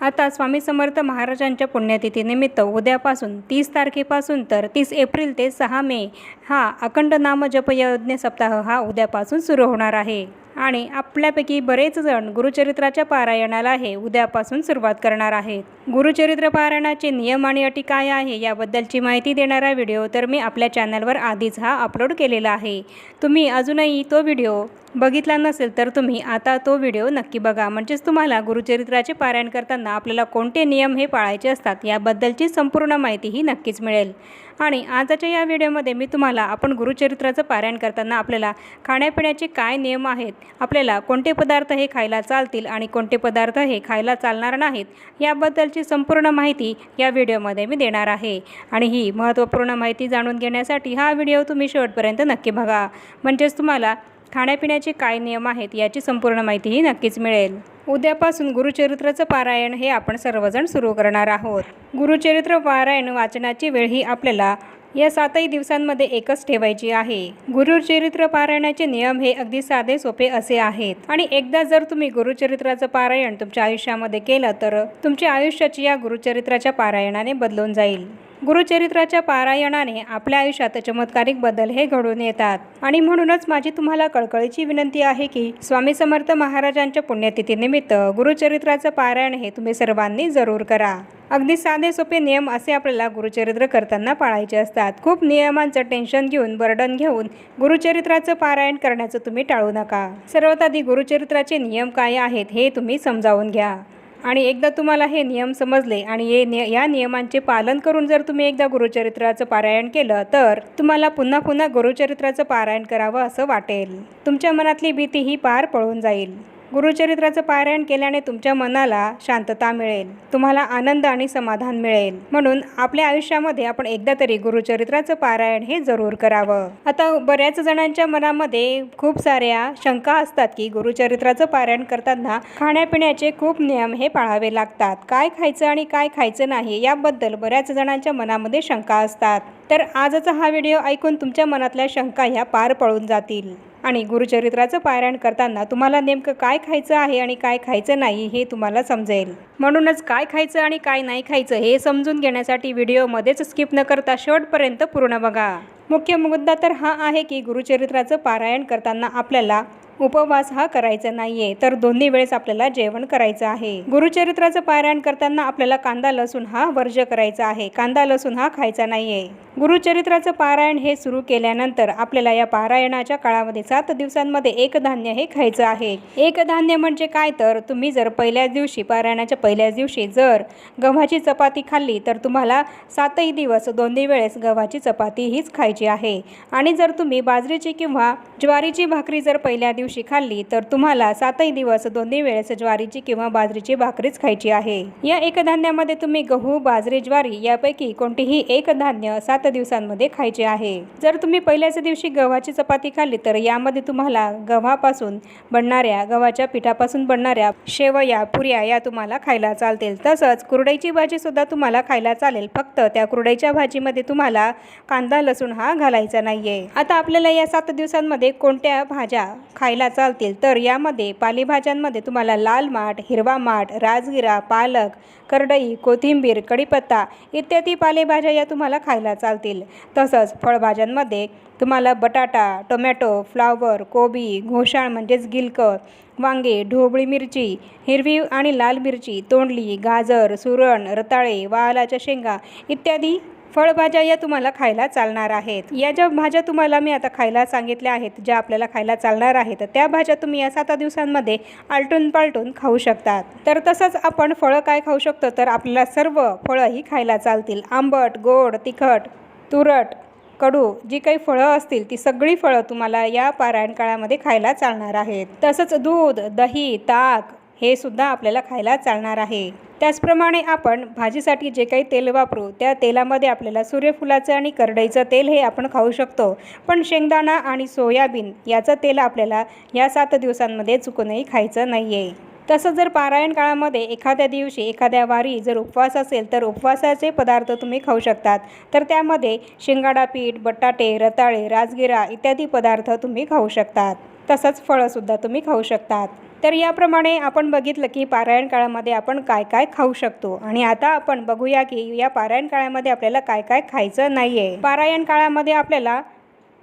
आता स्वामी समर्थ महाराजांच्या पुण्यतिथीनिमित्त उद्यापासून तीस तारखेपासून तर तीस एप्रिल ते सहा मे हा अखंड नाम जपयज्ञ सप्ताह हा उद्यापासून सुरू होणार आहे. आणि आपल्यापैकी बरेच जण गुरुचरित्राच्या पारायणाला हे उद्यापासून सुरुवात करणार आहेत. गुरुचरित्र पारायणाचे नियम आणि अटी काय आहे याबद्दलची माहिती देणारा व्हिडिओ तर मी आपल्या चॅनलवर आधीच हा अपलोड केलेला आहे. तुम्ही अजूनही तो व्हिडिओ बघितला नसेल तर तुम्ही आता तो व्हिडिओ नक्की बघा. म्हणजेच तुम्हाला गुरुचरित्राचे पारायण करताना आपल्याला कोणते नियम हे पाळायचे असतात याबद्दलची संपूर्ण माहिती ही नक्कीच मिळेल. आणि आजच्या या व्हिडिओमध्ये मी तुम्हाला आपण गुरुचरित्राचं पारायण करताना आपल्याला खाण्यापिण्याचे काय नियम आहेत आपल्याला कोणते पदार्थ हे खायला चालतील आणि कोणते पदार्थ हे खायला चालणार नाहीत याबद्दलची संपूर्ण माहिती या व्हिडिओमध्ये मी देणार आहे. आणि ही महत्त्वपूर्ण माहिती जाणून घेण्यासाठी हा व्हिडिओ तुम्ही शेवटपर्यंत नक्की बघा. म्हणजेच तुम्हाला खाण्यापिण्याचे काय नियम आहेत याची संपूर्ण माहितीही नक्कीच मिळेल. उद्यापासून गुरुचरित्राचं पारायण हे आपण सर्वजण सुरू करणार आहोत. गुरुचरित्र पारायण वाचनाची वेळ ही आपल्याला या सातही दिवसांमध्ये एकच ठेवायची आहे. गुरुचरित्र पारायणाचे नियम हे अगदी साधे सोपे असे आहेत. आणि एकदा जर तुम्ही गुरुचरित्राचं पारायण तुमच्या आयुष्यामध्ये केलं तर तुमच्या आयुष्याची या गुरुचरित्राच्या पारायणाने बदलून जाईल. गुरुचरित्राच्या पारायणाने आपल्या आयुष्यात चमत्कारिक बदल हे घडून येतात. आणि म्हणूनच माझी तुम्हाला कळकळीची विनंती आहे की स्वामी समर्थ महाराजांच्या पुण्यतिथीनिमित्त गुरुचरित्राचं पारायण हे तुम्ही सर्वांनी जरूर करा. अगदी साधे सोपे नियम असे आपल्याला गुरुचरित्र करताना पाळायचे असतात. खूप नियमांचं टेन्शन घेऊन बर्डन घेऊन गुरुचरित्राचं पारायण करण्याचं तुम्ही टाळू नका. सर्वात आधी गुरुचरित्राचे नियम काय आहेत हे तुम्ही समजावून घ्या. आणि एकदा तुम्हाला हे नियम समजले आणि हे निय या नियमांचे पालन करून जर तुम्ही एकदा गुरुचरित्राचं पारायण केलं तर तुम्हाला पुन्हा पुन्हा गुरुचरित्राचं पारायण करावं असं वाटेल. तुमच्या मनातली भीती ही पार पळून जाईल. गुरुचरित्राचं पारायण केल्याने तुमच्या मनाला शांतता मिळेल. तुम्हाला आनंद आणि समाधान मिळेल. म्हणून आपल्या आयुष्यामध्ये आपण एकदा तरी गुरुचरित्राचं पारायण हे जरूर करावं. आता बऱ्याच जणांच्या मनामध्ये खूप साऱ्या शंका असतात की गुरुचरित्राचं पारायण करताना खाण्यापिण्याचे खूप नियम हे पाळावे लागतात. काय खायचं आणि काय खायचं नाही याबद्दल बऱ्याच जणांच्या मनामध्ये शंका असतात. तर आजचा हा व्हिडिओ ऐकून तुमच्या मनातल्या शंका ह्या पार पळून जातील. आणि गुरुचरित्राचं पारायण करताना तुम्हाला नेमकं काय खायचं आहे आणि काय खायचं नाही हे तुम्हाला समजेल. म्हणूनच काय खायचं आणि काय नाही खायचं हे समजून घेण्यासाठी व्हिडिओमध्येच स्किप न करता शेवटपर्यंत पूर्ण बघा. मुख्य मुद्दा तर हा आहे की गुरुचरित्राचं पारायण करताना आपल्याला उपवास हा करायचा नाहीये तर दोन्ही वेळेस आपल्याला जेवण करायचं आहे. गुरुचरित्राचं पारायण करताना आपल्याला कांदा लसूण हा वर्ज्य करायचा आहे. कांदा लसूण हा खायचा नाहीये. गुरुचरित्राचं पारायण हे सुरू केल्यानंतर आपल्याला या पारायणाच्या काळामध्ये सात दिवसांमध्ये एक धान्य हे खायचं आहे. एक धान्य म्हणजे काय? तर तुम्ही जर पहिल्याच दिवशी पारायणाच्या पहिल्याच दिवशी जर गव्हाची चपाती खाल्ली तर तुम्हाला सातही दिवस दोन्ही वेळेस गव्हाची चपाती हीच खायची आहे. आणि जर तुम्ही बाजरीची किंवा ज्वारीची भाकरी जर पहिल्या दिवशी खाल्ली तर तुम्हाला सातही दिवस दोन्ही वेळेस ज्वारीची किंवा बाजरीची भाकरीच खायची आहे. या एकधान्यामध्ये तुम्ही गहू बाजरी ज्वारी यापैकी कोणतीही एक धान्य सात दिवसांमध्ये खायचे आहे. जर तुम्ही पहिल्याच दिवशी गव्हाची चपाती खाल्ली तर यामध्ये तुम्हाला गव्हापासून बनणाऱ्या गव्हाच्या पिठापासून बनणाऱ्या शेवया पुऱ्या या तुम्हाला खायला चालतील. तसंच कुरडईची भाजी सुद्धा तुम्हाला खायला चालेल. फक्त त्या कुरडईच्या भाजीमध्ये तुम्हाला कांदा लसूण हा हा घालायचा नाही आहे आता आपल्याला या सात दिवसांमध्ये कोणत्या भाज्या खायला चालतील? तर यामध्ये पालेभाज्यांमध्ये तुम्हाला लाल माठ हिरवा माठ राजगिरा पालक करडई कोथिंबीर कढीपत्ता इत्यादी पालेभाज्या या तुम्हाला खायला चालतील. तसंच फळभाज्यांमध्ये तुम्हाला बटाटा टोमॅटो फ्लावर कोबी घोसाळ म्हणजेच गिलकं वांगे ढोबळी मिरची हिरवी आणि लाल मिरची तोंडली गाजर सुरण रताळे वालाच्या शेंगा इत्यादी फळभाज्या या तुम्हाला खायला चालणार आहेत. या ज्या भाज्या तुम्हाला मी आता खायला सांगितल्या आहेत ज्या आपल्याला खायला चालणार आहेत त्या भाज्या तुम्ही या सात दिवसांमध्ये आलटून पालटून खाऊ शकतात. तर तसंच आपण फळं काय खाऊ शकतो? तर आपल्याला सर्व फळं ही खायला चालतील. आंबट गोड तिखट तुरट कडू जी काही फळं असतील ती सगळी फळं तुम्हाला या पारायण काळामध्ये खायला चालणार आहेत. तसंच दूध दही ताक हे सुद्धा आपल्याला खायला चालणार आहे. त्याचप्रमाणे आपण भाजीसाठी जे काही तेल वापरू त्या तेलामध्ये आपल्याला सूर्यफुलाचं आणि करडईचं तेल हे आपण खाऊ शकतो. पण शेंगदाणा आणि सोयाबीन याचं तेल आपल्याला या सात दिवसांमध्ये चुकूनही खायचं नाही आहे तसं जर पारायण काळामध्ये एखाद्या दिवशी एखाद्या वारी जर उपवास असेल तर उपवासाचे पदार्थ तुम्ही खाऊ शकतात. तर त्यामध्ये शिंगाडा पीठ बटाटे रताळे राजगिरा इत्यादी पदार्थ तुम्ही खाऊ शकतात. तसंच फळंसुद्धा तुम्ही खाऊ शकतात. तर याप्रमाणे आपण बघितलं की पारायण काळामध्ये आपण काय काय खाऊ शकतो आणि आता आपण बघूया की या पारायण काळामध्ये आपल्याला काय काय खायचं नाही आहे पारायण काळामध्ये आपल्याला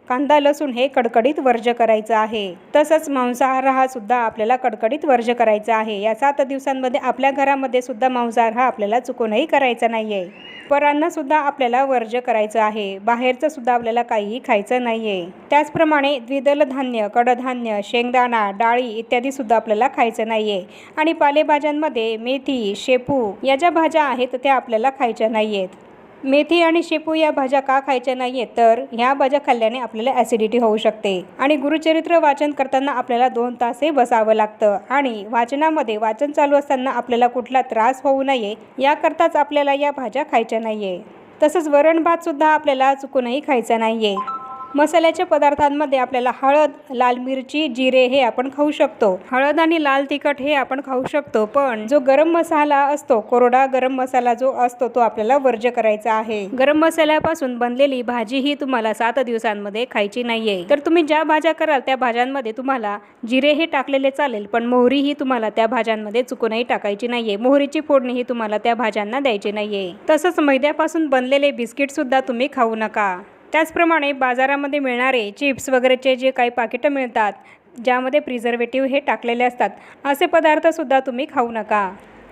कांदा लसूण हे कडकडीत वर्ज करायचं आहे. तसंच मांसाहार हा सुद्धा आपल्याला कडकडीत वर्ज करायचा आहे. या सात दिवसांमध्ये आपल्या घरामध्ये सुद्धा मांसाहार हा आपल्याला चुकूनही करायचा नाही आहे परांना सुद्धा आपल्याला वर्ज्य करायचं आहे. बाहेरचं सुद्धा आपल्याला काहीही खायचं नाही आहे त्याचप्रमाणे द्विदल धान्य कडधान्य शेंगदाणा डाळी इत्यादी सुद्धा आपल्याला खायचं नाही आहे आणि पालेभाज्यांमध्ये मेथी शेपू या ज्या भाज्या आहेत त्या आपल्याला खायच्या नाही आहेत मेथी आणि शेपू या भाज्या का खायच्या नाही आहेत तर ह्या भाज्या खाल्ल्याने आपल्याला ॲसिडिटी होऊ शकते. आणि गुरुचरित्र वाचन करताना आपल्याला दोन तासही बसावं लागतं. आणि वाचनामध्ये वाचन चालू असताना आपल्याला कुठला त्रास होऊ नये याकरताच आपल्याला या भाज्या खायच्या नाही आहे तसंच वरण भातसुद्धा आपल्याला चुकूनही खायचा नाही आहे मसाल्याच्या पदार्थांमध्ये आपल्याला हळद लाल मिरची जिरे हे आपण खाऊ शकतो. हळद आणि लाल तिखट हे आपण खाऊ शकतो पण जो गरम मसाला असतो कोरडा गरम मसाला जो असतो तो आपल्याला वर्ज्य करायचा आहे. गरम मसाल्यापासून बनलेली भाजी ही तुम्हाला सात दिवसांमध्ये खायची नाहीये. तर तुम्ही ज्या भाज्या कराल त्या भाज्यांमध्ये तुम्हाला जिरे हे टाकलेले चालेल पण मोहरी ही तुम्हाला त्या भाज्यांमध्ये चुकूनही टाकायची नाहीये. मोहरीची फोडणी ही तुम्हाला त्या भाज्यांना द्यायची नाहीये. तसंच मैद्यापासून बनलेले बिस्किट सुद्धा तुम्ही खाऊ नका. त्याचप्रमाणे बाजारामध्ये मिळणारे चिप्स वगैरेचे जे काही पाकिटं मिळतात ज्यामध्ये प्रिझर्वेटिव्ह हे टाकलेले असतात असे पदार्थसुद्धा तुम्ही खाऊ नका.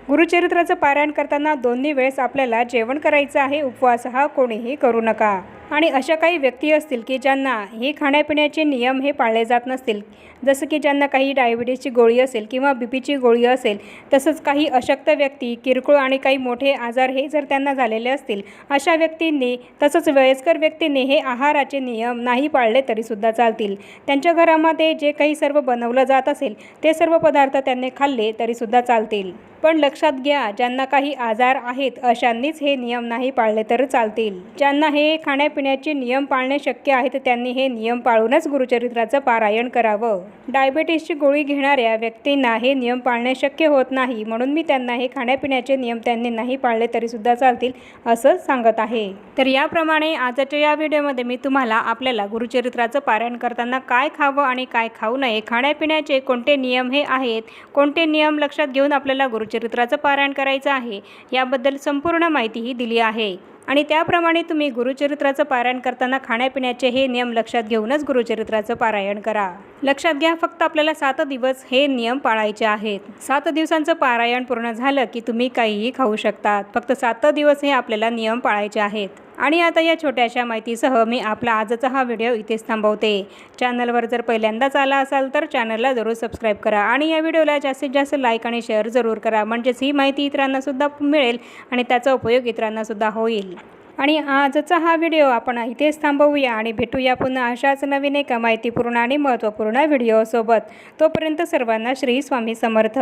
गुरुचरित्राचं पारायण करताना दोन्ही वेळेस आपल्याला जेवण करायचं आहे उपवास हा कोणीही करू नका. आणि अशा काही व्यक्ती असतील की ज्यांना हे खाण्यापिण्याचे नियम हे पाळले जात नसतील जसं की ज्यांना काही डायबिटीजची गोळी असेल किंवा बी पीची गोळी असेल तसंच काही अशक्त व्यक्ती किरकोळ आणि काही मोठे आजार हे जर त्यांना झालेले असतील अशा व्यक्तींनी तसंच वयस्कर व्यक्तींनी हे आहाराचे नियम नाही पाळले तरीसुद्धा चालतील. त्यांच्या घरामध्ये जे काही सर्व बनवलं जात असेल ते सर्व पदार्थ त्यांनी खाल्ले तरीसुद्धा चालतील. पण लक्षात घ्या ज्यांना काही आजार आहेत अशांनीच हे नियम नाही पाळले तर चालतील. ज्यांना हे पिण्याचे नियम पाळणे शक्य आहे तर त्यांनी हे नियम पाळूनच गुरुचरित्राचं पारायण करावं. डायबेटीसची गोळी घेणाऱ्या व्यक्तींना हे नियम पाळणे शक्य होत नाही म्हणून मी त्यांना हे खाण्यापिण्याचे नियम त्यांनी नाही पाळले तरीसुद्धा चालतील असं सांगत आहे. तर याप्रमाणे आजच्या या व्हिडिओमध्ये मी तुम्हाला आपल्याला गुरुचरित्राचं पारायण करताना काय खावं आणि काय खाऊ नये खाण्यापिण्याचे कोणते नियम हे आहेत कोणते नियम लक्षात घेऊन आपल्याला गुरुचरित्राचं पारायण करायचं आहे याबद्दल संपूर्ण माहितीही दिली आहे. आणि त्याप्रमाणे तुम्ही गुरुचरित्राचं पारायण करताना खाण्यापिण्याचे हे नियम लक्षात घेऊनच गुरुचरित्राचं पारायण करा. लक्षात घ्या फक्त आपल्याला सात दिवस हे नियम पाळायचे आहेत. सात दिवसांचं पारायण पूर्ण झालं की तुम्ही काहीही खाऊ शकतात. फक्त सात दिवस हे आपल्याला नियम पाळायचे आहेत. आणि आता या छोट्याशा माहितीसह मी आपला आजचा हा व्हिडिओ इथेच थांबवते. चॅनलवर जर पहिल्यांदाच आला असाल तर चॅनलला जरूर सबस्क्राईब करा आणि या व्हिडिओला जास्तीत जास्त लाईक आणि शेअर जरूर करा. म्हणजेच ही माहिती इतरांनासुद्धा मिळेल आणि त्याचा उपयोग इतरांनासुद्धा होईल. आणि आजचा हा व्हिडिओ आपण इथेच थांबवूया आणि भेटूया पुन्हा अशाच नवीन एका माहितीपूर्ण आणि महत्त्वपूर्ण व्हिडिओसोबत. तोपर्यंत सर्वांना श्री स्वामी समर्थ.